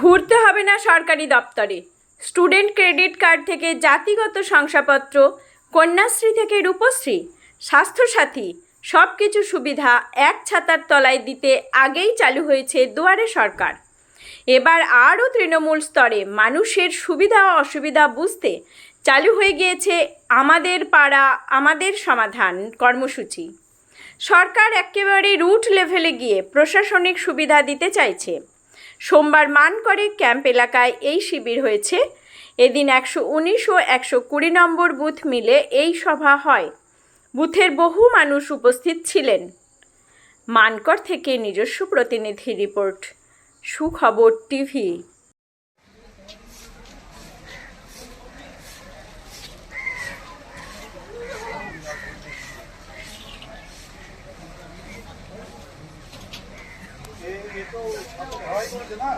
ঘুরতে হবে না সরকারি দপ্তরে। স্টুডেন্ট ক্রেডিট কার্ড থেকে জাতিগত শংসাপত্র, কন্যাশ্রী থেকে রূপশ্রী, স্বাস্থ্যসাথী সব কিছু সুবিধা এক ছাতার তলায় দিতে আগেই চালু হয়েছে দুয়ারে সরকার। এবার আরও তৃণমূল স্তরে মানুষের সুবিধা অসুবিধা বুঝতে চালু হয়ে গিয়েছে আমাদের পাড়া, আমাদের সমাধান কর্মসূচি। সরকার একেবারে রুট লেভেলে গিয়ে প্রশাসনিক সুবিধা দিতে চাইছে। সোমবার মানকরে ক্যাম্প এলাকায় এই শিবির হয়েছে। এদিন একশো উনিশ ও একশো কুড়ি নম্বর বুথ মিলে এই সভা হয়। বুথের বহু মানুষ উপস্থিত ছিলেন। মানকর থেকে নিজস্ব প্রতিনিধি রিপোর্ট, সুখবর টিভি। হয় না